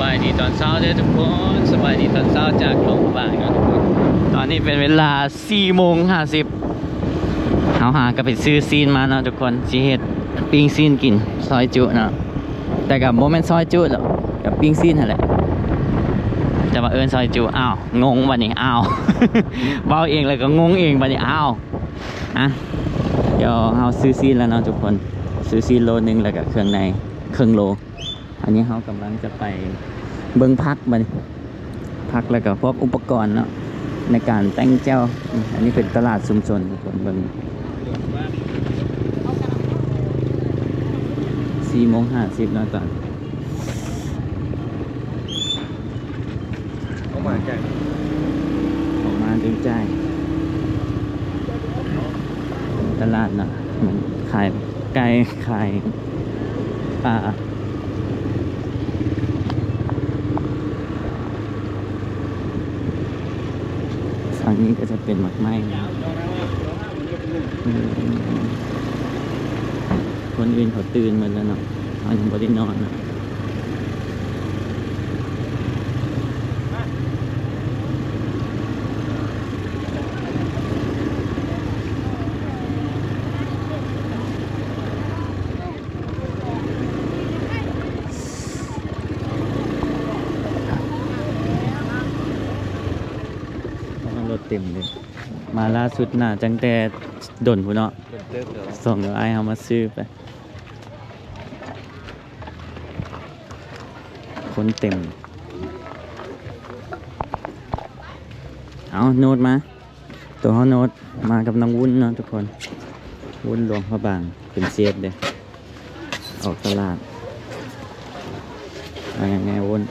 บายดีตอนเช้าเด้อทุกคนสบายดีตอนเช้าจากโรงพยาบาลครับทุกคนตอนนี้เป็นเวลา4โมง50เฮาหาก็ไปซื้อซีนมาเนาะทุกคนสิเฮ็ดปิ้งซีนกินซอยจุเนาะแต่กับโมเมนต์ซอยจุหรอกกับปิ้งซีนนั่นแหละจะมาเอิ้นซอยจุอ้าวงงบัดนี้อ้าวเว้าเองแล้วก็งงเองบัดนี้อ้าวอะเดี๋ยวเฮาซื้อซีนแล้วเนาะทุกคนซื้อซีนโลนึงแล้วก็เครื่องในเครึ่องโล อันนี้เขากำลังจะไปเบิ้งพักมาพักแล้วก็พวกอุปกรณ์เนาะในการแต่งเจ้าอืมอันนี้เป็นตลาดชุมชนทุกคนเบิ้งสี่โมงห้าสิบเนาะตอนเขามาจากออกมาดึงใจายตลาดเนาะเหมือนขายไก่ขายปลา ฝั่งนี้ก็จะเป็นหมักไม้คนอื่นเขาตื่นหมาแล้วเนาะเขายังไม่ได้นอนนะ เพราะว่ารถเต็มเลย มาล่าสุดน่าจังแต่ดนพุ่นเนาะเติมเดี๋ยวส่งเดี๋ยวไอ้เอามาซื้อไป คนเต็ม เอาโน้ตมา ตัวเขาโน้ตมากับน้องวุ้นเนาะทุกคน วุ้นหลวงพระบางเป็นเซฟเด้ออกตลาดมาอย่างไงวุ้น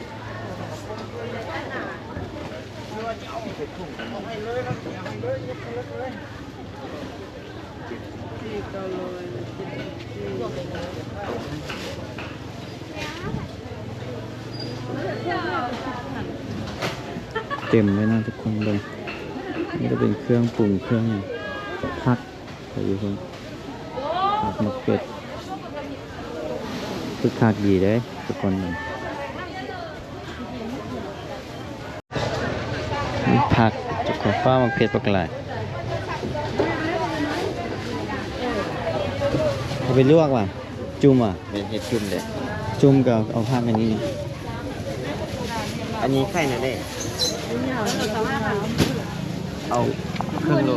เต็มเลยนะทุกคนเลย นี่ก็เป็นเครื่องปรุงเครื่องพักไปอยู่คนผักมะเขือคึกคักดีเลยทุกคนเลยผัก ทุกคนฟ้ามะเขือปลากลายเอาไปลวกว่ะ จุ่มอะเป็นเห็ดจุ่มเลยจุ่มกับเอาผักอันนี้นี่อันนี้ไข่นะเด้เอาครึ่งโล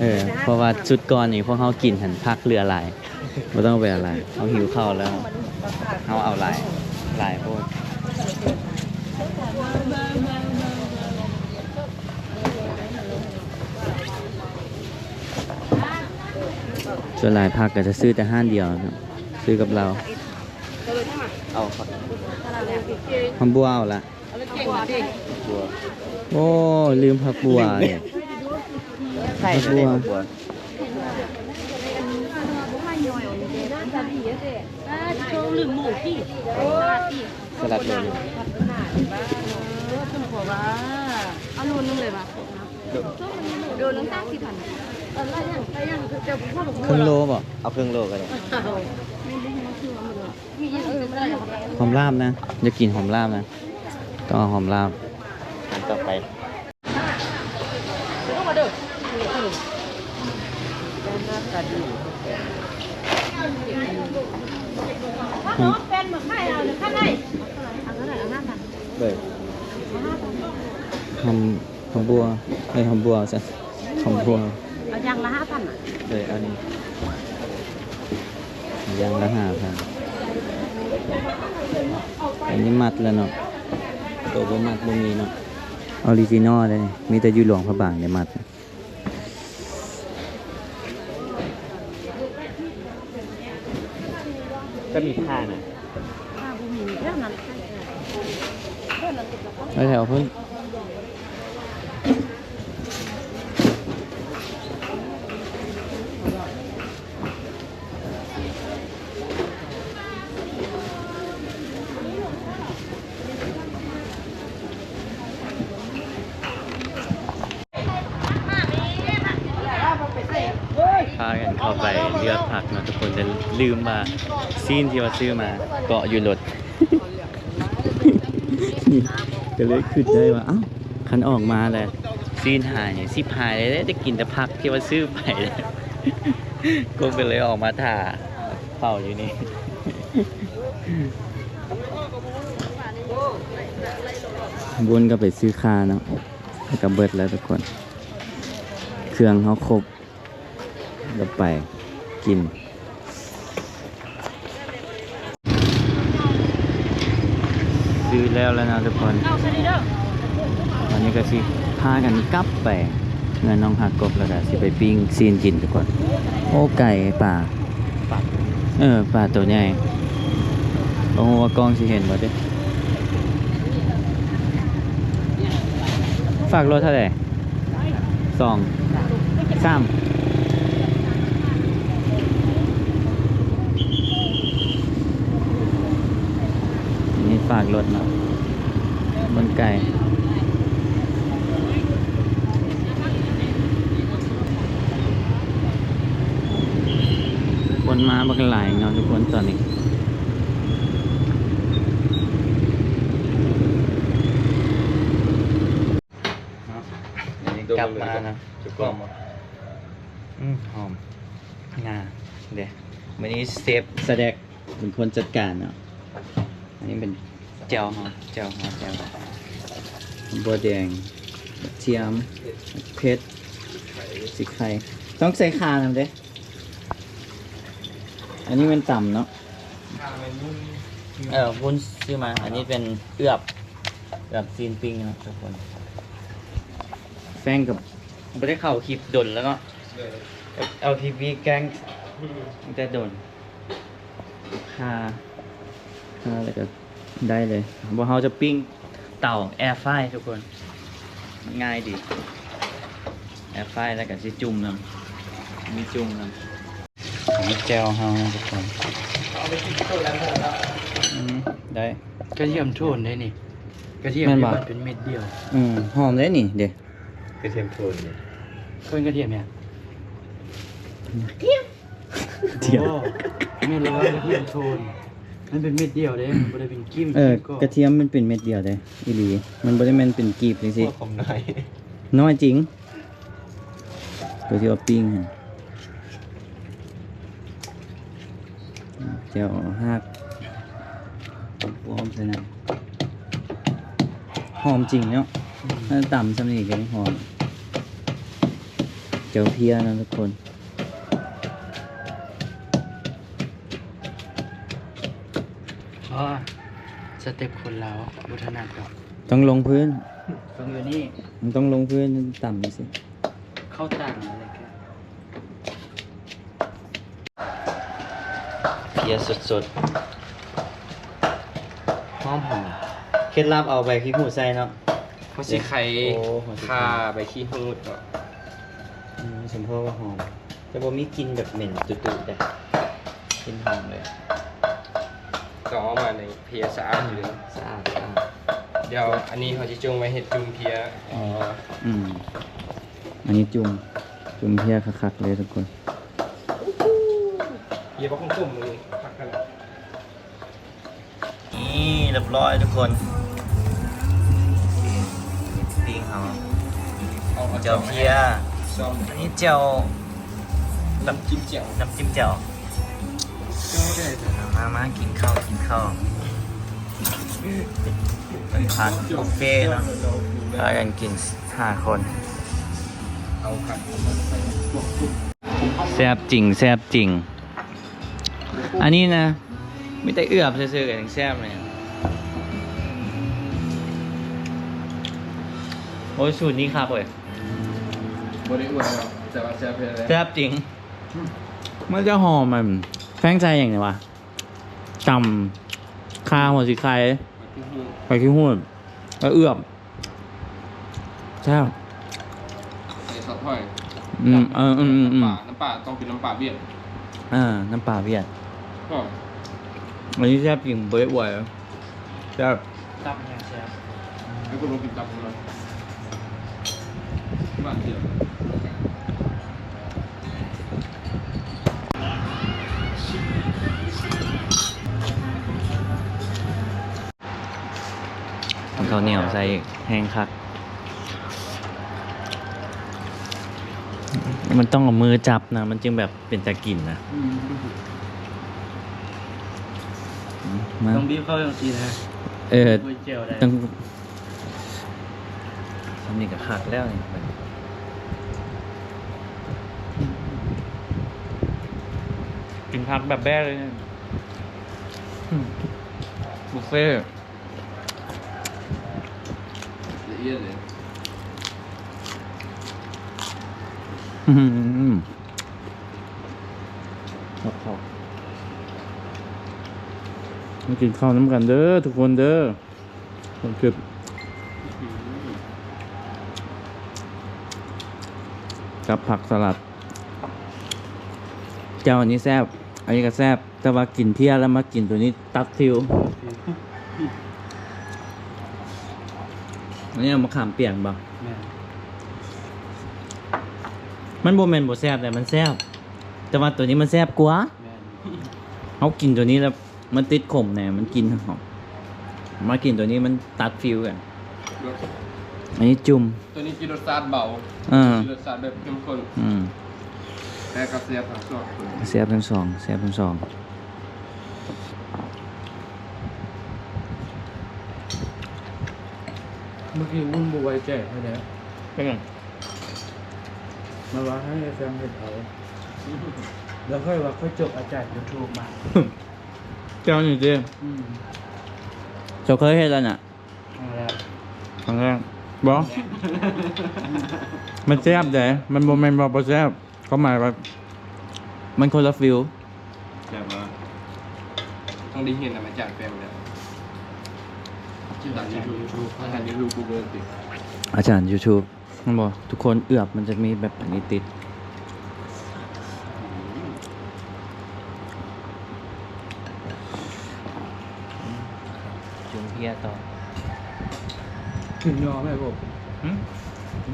เออเพราะว่าชุดก่อนนี่พวกเขากินหันพักเรือหลายไม่ต้องไปอะไรเขาหิวข้าวแล้วเขาเอาหลายหลายโพด ส่วนหลายพักก็จะซื้อแต่ห้านเดียวนะซื้อกับเรา เอาผักคำบัวเอาละบัวโอ้ลืมผักบัวเนี่ยไข่นะเด้บัวบัวลืมหมูพี่สลัดเลยต้องบอกว่าเอาโลนึงเลยป่ะโลนึงตั้งสี่พันเออแล้วอย่างแล้วอย่างจะพ่อบอก ครึ่งโลบ่เอาครึ่งโลก็ได้หอมลาบนะจะกินหอมลาบนะต้องเอาหอมลาบต่อไปต้องเด้อหอมเป็นหมึกไข่เอาหรือข้างในเอาเท่าไหร่เอาห้าพันเลยหอมหอมบัวไอหอมบัวซะหอมบัว เอายังละห้าพันอะเลยอันนี้ยางละห้าพันอันนี้มัดแล้วเนาะตัวบ่มัดบ่มีเนาะออริจินอลเลย มีแต่อยู่หลวงพระบางเนี่ยมัดก็มีผ้านะห้าบุมีเท่านั้นไว้แถวเพิ่น กันเข้าไปเลือกผักเนาะทุกคนจะลืมมาซีนที่ว่าซื้อมาเกาะอยู่รถนี่ก็เลยคิดได้ว่าเอ้าคันออกมาแหละซีนหายเนี่ยสิบหายเลยได้กินแต่พักที่ว่าซื้อไปเลยก็ก็เลยออกมาถ่าเผาอยู่นี่บุญก็ไปซื้อคาเนาะแล้วก็เบิดแล้วทุกคน เครื่องเขาครบ ก็ไปกิน ซื้อแล้วแล้วนะทุกคนตอนนี้ก็สิพากันกลับไปเงินน้องหักกบแล้วก็สิไปปิ้งซีนกินทุกคน โอ้ไก่ป่าเออป่าตัวใหญ่โอ้ว่ากล้องสิเห็นบ่เด้ฝากรถเท่าไหร่สองสาม ฝากรถเนาะบนไก่คนมาบักหลายเนาะทุกคนตอนนี้กลับมานะจุกกล้องมาอืมหอมงาเดี๋ยววันนี้เซฟแสดงเป็นคนจัดการเนาะอันนี้เป็น เจียวหอมเจียวหอมเจียวบัวแดงกระเทียมเพชรสีไข่ต้องใส่คาทำเด้อันนี้เป็นต่ำเนาะเออวุ้นซื้อมา อันนี้เป็นเอือบเอือบซีนปิ้งนะทุกคน แฟงกับไม่ได้เข้าคลิปดนแล้วก็เอาทีวีแกล้งตั้งแต่ดนค่าค่าอะไรก็ ได้เลยบอกเขาจะปิ้งเต่าแอร์ไฟทุกคน ง่ายดี แอร์ไฟแล้วก็สิจุ่มน้ำมีจุ่มน้ำของแจวเฮานะทุกคนอืมได้กระเทียมโทนได้นี่กระเทียมแม่นที่บ่มันเป็นเม็ดเดียว อืมหอมได้นี่เดี๋ยวกระเทียมโทนเนี่ยเพิ่นกระเทียมเนี่ยเทียมโอ้แม่นเลยว่ากระเทียมโทน มันเป็นเม็ดเดียวเด้มันบ่ได้เป็นกิ้มเออก็กระเทียมมันเป็นเม็ดเดียวเลยอีหลีมันบริเวณเป็นกีบจริงพวกผมหน่อยๆน้อยจริง ตัวที่ว่าปิ้งหั่นเจียวหักปวมใส่น้ำหอมจริงเนาะถ้าต่ำสำนีก็หอม เจียวเพียนะทุกคน สเต็ปคนลาวบ่ถนัดดอกต้องลงพื้นเพิ่งอยู่นี่มันต้องลงพื้นต่ำสิเข้าต่างอะไรกันเพียสดๆหอมหอมเคล็ดลับเอาไปขี้หูใส่เนาะเพราะสิไข่โอ้หัวสิไข่ค่าไปขี้หูดก็อืมสมพ่อว่าหอม แต่บ่มีกลินแบบเหม็นตุ่ๆแต่กลินหอมเลย ก็เอามาในเพียสะอาดอยู่เลยสะอาดสะอาดเดี๋ยวอันนี้เขาจะจงไว้เห็ดจุ่มเพียอ๋ออืมอันนี้จุ่มจุ่มเพียคักๆเลยทุกคนเพียบักกุ้มเลยพักกันละนี่เรียบร้อยทุกคนปิ้งเขาเอาเอาเจียวเพียซ่อมอันนี้เจียวน้ำจิ้มเจียวน้ำจิ้มเจียวเจ้าได้เลย มามากินข้าวกินข้าวเป็นทานบุฟเฟ่เนอะพากันกินห้าคนเอาครับแซบจริงแซบจริง อันนี้นะไม่ได้เอื้อบซื่อๆกันแซบเลยโอ้ยสูตรนี้ครับเว้ยบริอวดเราแต่ว่าแซ่บเพียแซบจริงมันจะหอมมันแฟงใจอย่างไรวะ จำคาหัวสีไข่ไปขี้หูดแล้วเอื้อบแซ่บใส่ซอสถ้อยอืมเอออืมอืมอืมน้ำปลาน้ำปลาต้องเป็นน้ำปลาเบี้ยนอ่า น้ำปลาเวียดก็อันนี้แซ่บจริงเบ๊ะไหวแซ่บตับอย่างแซ่บให้คุณลองกินตับของเราบ้านเดียว ข้าวเหนียวใส่แห้งคัก มันต้องเอามือจับนะ มันจึงแบบเป็นตะกินนะมาต้องบีบเข้าอย่างซีนะเออก๋วยเจียวได้ต้องทำนี่กับคักแล้วนี่กินพักแบบแบ้เลยเนี่ยอืมบุฟเฟ่ต์ ละ เอียดเลยอืมขอบขอบมากินข้าวน้ำกันเด้อทุกคนเด้อผมเก็บกับผักสลัด เจ้าอันนี้แซบอันนี้ก็แซบแต่ว่ากินเที่ยแล้วมากินตัวนี้ตัดทิว อันนี้เอามาขามเปียกบ่แม่มันโบแมนโบแซบแต่มันแซบแต่ว่าตัวนี้มันแซบกว่าแม่เขากินตัวนี้แล้วมันติดขมแน่มันกินหอมมากินตัวนี้มันตัดฟิวกันรสอันนี้จุ่ม ตัวนี้กินรสชาติเบาอ่า กินรสชาติแบบเข้มข้นอืมแต่กระเสียบทั้งสองแซบทั้งสองแซบทั้งสอง มื่อกี้วุ่นบไวยแจ้งให้แล้วเป็นไงมาว่าให้แฟนเห็นเขาแล้วค่อยว่าค่อยจบอาจารย์ยูทูบมาเจ้าหนึ่งเดียวอืมเจ้าเคยเห็นแล้วน่ะเอาละครั้งแรกบอมันแซบแต่มันโบแมนบอแซบเขาหมายว่า มันคนละฟิวแบบว่าต้องได้เห็นนะมาจากแฟนแล้ว ชื่ออาจารย์ยูทูบอาหารยูทูบกูเบอร์ติอาจารย์ YouTube มันบอกทุกคนเอือบมันจะมีแบบอันนี้ติด จุ่มเพียต่อขึ้นยอไหมผมหึ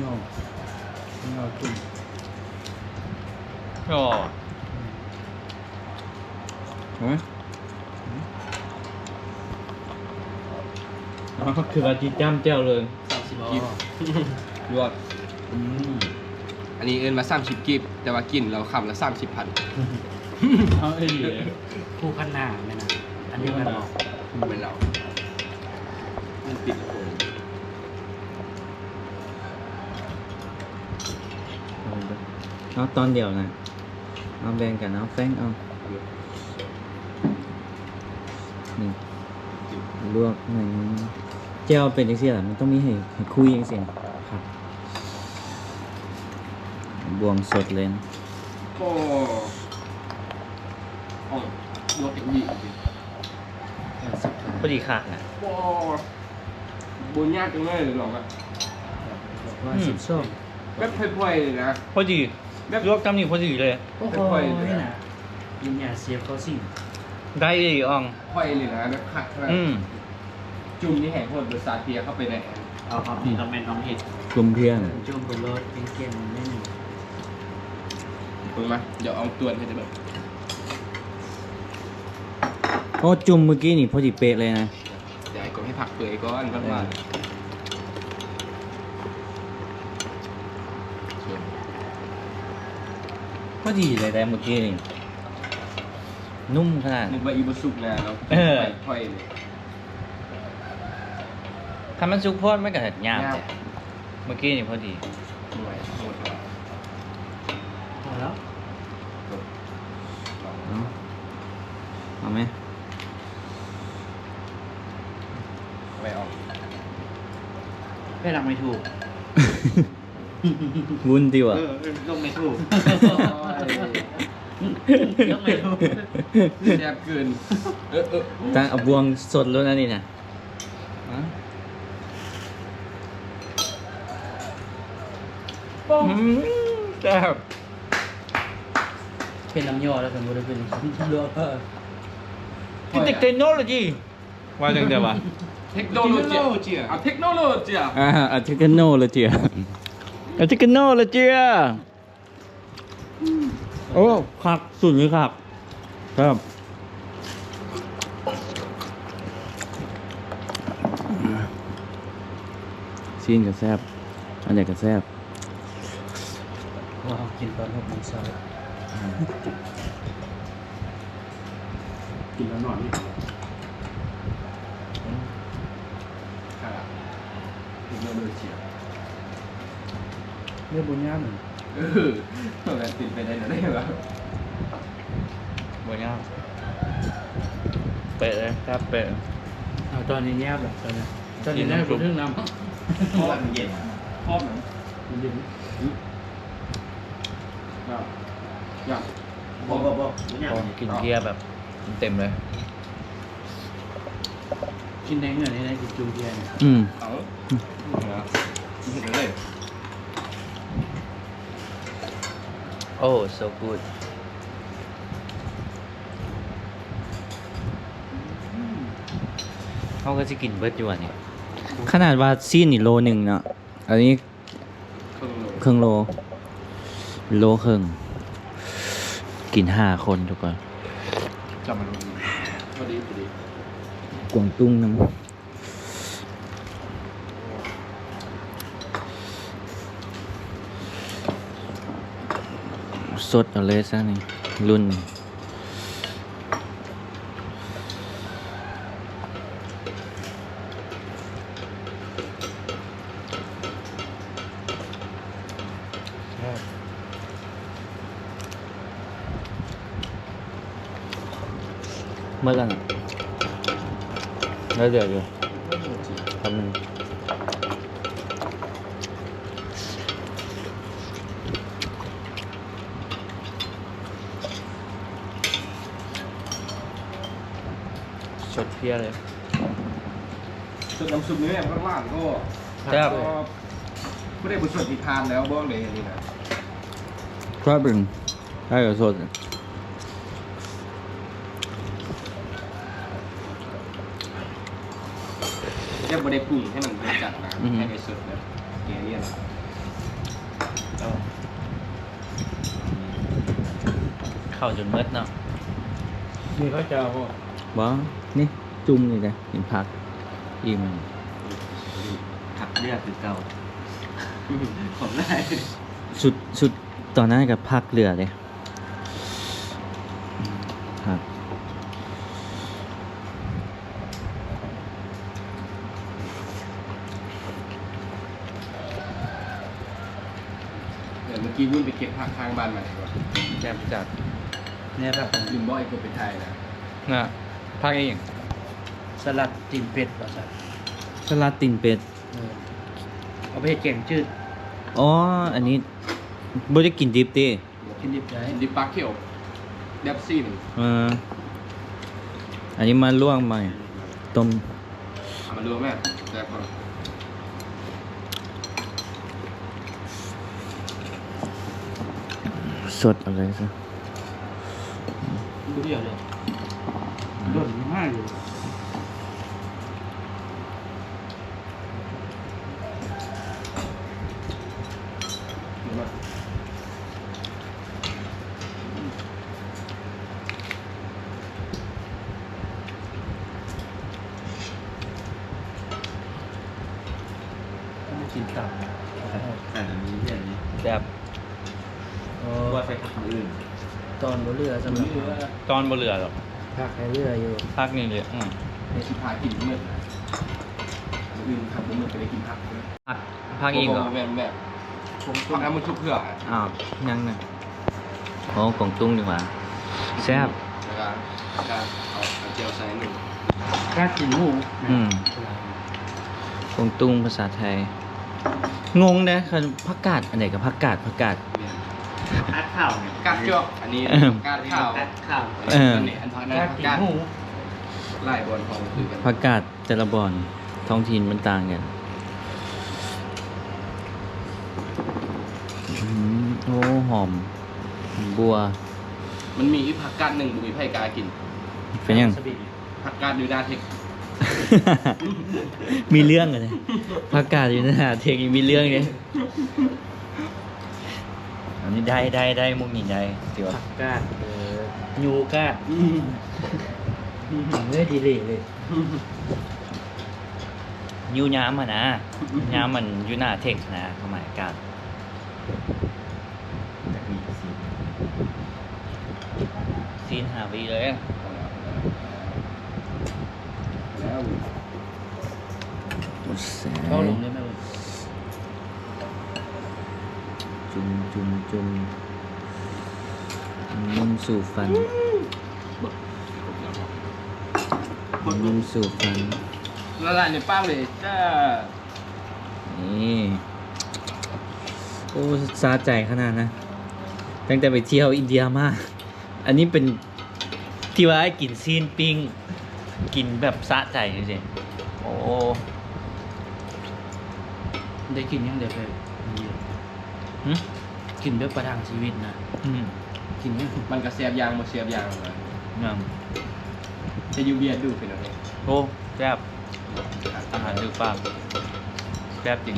ยอมยอมขึ้นก็เห็นไหม อ๋อคือว่าจีจ้ำเจ้าเลยสามสิบกิบรวดอืมอันนี้เอินมาสามสิบกิบแต่ว่ากินเราคำละสามสิบพันเอาไอ้ดีคู่ขนานไหมนะอันนี้มันบอกเป็นเรามันติดโคนเอาตอนเดียวนะเอาแบ่งกันเอาแฟงเอานี่ ลวกหน่อยนึงเจ้าเป็นยังไงล่ะมันต้องมีให้ให้คุยยังไงครับ บวงสดเลยนะโอ้โอ้รวดอีกดีอีกพอดีค่ะนะโอ้บุญยากจังเลยหรอกอะว่าสิบส้มแบบพล่อยๆเลยนะพอดีแบบลวกจำนี่พอดีเลยโอ้โหนี่นะยินยาเสียบเขาสิได้เลยอ่องพล่อยเลยนะแบบขัดขนาดอืม จุ่มที่แห่งโหดบริษัทเพียเข้าไปในแอนเอาครับนี่ต้องเป็นน้องเห็ดกลุ่มเพียงจุ่มบนรถเก่งๆไม่หนึ่งถูกไหมเดี๋ยวเอาตัวให้ได้แบบโอ้จุ่มเมื่อกี้นี่พอดีเป๊ะเลยนะ เดี๋ยวให้กดให้ผักเปื่อยก่อนก่อนว่าพอดีเลยแต่เมื่อกี้นี่ นุ่มขนาดนึกว่าอีบุสุกนะเราเออพล่อยเลย ถ้ามันซุกโพดไม่กระหัดยามแต่เมื่อกี้นี่พอดีหน่วยโหดว่ะพอแล้วเอาเอาไหมเอาไปออกแค่หลักไม่ถูกวุ้นดีว่ะเออลงไม่ถูกลงไม่ถูกแซ่บเกินเออเออตั้งเอาบวงสดแล้วนะนี่นะ อะอืมแซ่บเป็นน้ำย่อแล้วสมมติว่าเป็นเลือกเออที่เทคโนโลยีว่าจังเดียววะเทคโนโลยีเอาเทคโนโลยีอ่าอาเทคโนโลยีอาเทคโนโลยีโอ้คักสุดเลยครับครับซีนก็แซ่บอันไหนก็แซ่บ ว่าเขากินตอนหกโมงเช้ากินแล้วนอนนี่ค่ะถึงเราเลยเฉียบเรื่องบุญญาหนึ่งเออทำไมติดไปได้หรือได้หรอบ่ยากเป๊ะเลยครับเป๊ะเอาตอนนี้แยบแบบตอนนี้ตอนนี้ได้เป็นเรื่องน้ำชอบมันเย็นชอบหนังมันดินอ ยากอยากบอกบอกบอกกินเกียร์แบบเต็มเลยกินแดงเหนือนี่ได้กินจูเทียนอืมเอาเหรอเห็นเลยโอ้ so good เขาก็จะกินเบิร์ดอยู่อันนี้ขนาดว่าซีนนี่โลหนึ่งเนาะอันนี้เครื่องโลครึ่ง โลโลครึ่งกินห้าคนทุกคนจำมันพอดีพอดีกวงตุ้งน้ำสดเอาเลยซะนี่รุ่น มื่อกันแล้วเดี๋ยวเดี๋ยวทำหนึ่งชดเพี้ยเลย ส่วนน้ำซุปเนื้อข้างล่างก็ครับ ก็ไม่ได้บุญส่วนที่ทานแล้วบอกเลยอันนี่นะครับเป็นได้กับสด แค่ไม่ได้ปรุงให้มันเป็นจัดนะให้ไปสดแบบเกลี่ยนเข้าจนเมืดเนาะนี่เขาจะเอาบ้านี่จุ่มนี่เลยเห็นผักอิ่มผักเลือดคือเก่าผมได้สุดสุดตอนนั้นกับผักเหลือเลยครับ เดี๋ยวเมื่อ กี้วุ่นไปเก็บผักข้างบ้านมาดีกว่าแจ่มจัดเนี่ยครับลืมบอกไอ้คนไปไทยนะนะผักเองสลัดตีนเป็ดป่ะสัตว์สลัดตินเป็ด เอาไปเห็ดแกงจืดอ๋อ อันนี้บ่ได้กินดิบติกินดิบได้ดิปลาเขียวเดบซี่หนึ่งเอออันนี้มาลวกใหม่ต้มเอามาดูแม่แต่พอ สดอะไรซะ ดูเดียวเลยโดนมากอยู่ ดูมา ไม่กินตับ แต่อันนี้ที่อันนี้ แบบ ว่าใส่ผักอื่นตอนบนเรือสำหรับตอนบ่เหลือหรอกผักให้เรืออยู่พักนี่เลยอืมในสุดท้ายกินเมื่อนะลืมทำเมื่อไปได้กินผักเลยพักพักอีกเหรอแบบแบบผักน้ำมันชุบเผือกอะอ้าวยังน่ะโอ้กงตุ้งดีกว่าแซ่บแล้วก็การเอาเอาเจียวใส่หนึ่งกล้ากินหมูอืมกงตุ้งภาษาไทย งงนะคันผักกาดอันไหนกับผักกาดผักกาด เนี่ย อัดข้าวเนี่ยกาดเจียวอันนี้กาดข้าวอัดข้าวเออนนี้อันพักนั้นกัดหมูไล่บอลทองคือกันผักกาดแต่ละบอนท้องถิ่นมันต่างกันอืมโอ้หอม บัว มันมีผักกาดหนึ่งบุ๋ยไผ่กากินเป็นยัง ผักกาดดูดาเทคมีเรื่องเลยผักกาดอยู่นะเทคมีเรื่องเลย นนี้ได้ได้ได้มุกนี้ได้สิวะผักกาดเออยูกาดเนื้อดีเลยเลยยูย้ำอะนะย้ำมันอยูหน้าเทคนะเข้าหมายกันแต่มีซีนซีนหาวีเลยอะแล้วเข้าลงได้ไหมวะ จุมจุมจุมนุ่มสู่ฟันนุ่มสู่ฟันละลายในป้ากเลยจ้า นี่โอ้ซาใจขนาดนะ ตั้งแต่ไปเที่ยวอินเดียมา อันนี้เป็นที่ว่าให้กินซีนปิ้ง กินแบบสะใจจริงๆโอ้ ได้กินยังเดี๋ยวไปอินเดีย หึ กินแบบประทังชีวิตนะอืมกินยังมันกระเสียบยางมาเสียบยางเลยงามจะยูเบียดดูเป็นอะไรโอ้แซ่บอาหารดูฟ้ากแซ่บจริง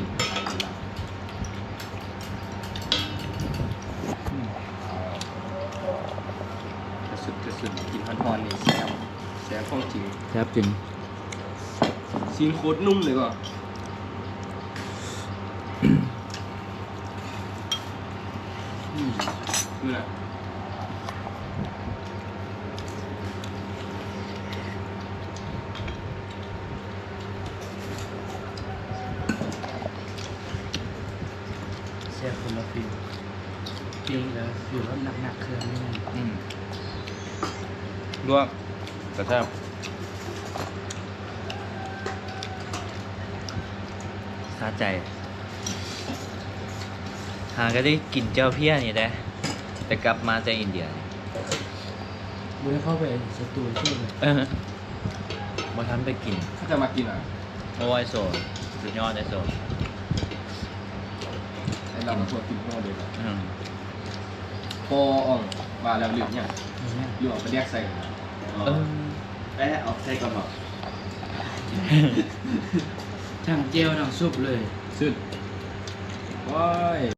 กระสุดกระสุดกินฮอนๆนี่แซ่บแซ่บของจริงแซ่บจริง ซีนโคตรนุ่มเลยก็อืม นี่แหละเสียคนละฟิลปีแล้วอยู่แล้วหนักๆเครื่องนี่นะอืมลวกกระแทบสาใจ หาก็ได้กินเจ้าเพี้ยนี่แหละ แต่กลับมาจากอินเดียนี่บุได้เข้าไปสตูดิโอเลยเออมาทันไปกินถ้าจะมากินอะโอ้ยโซสุดยอดไอโซไอ้เราชวนกินพวกเดียวกันอืมพออ่องมาแล้วลืมเนี่ยอย่างเงี้ยลืมเอาไปเรียกใส่เออไปแล้วออกใส่ก่อนบอกทั้งเจลทั้งซุปเลยสุดว้าย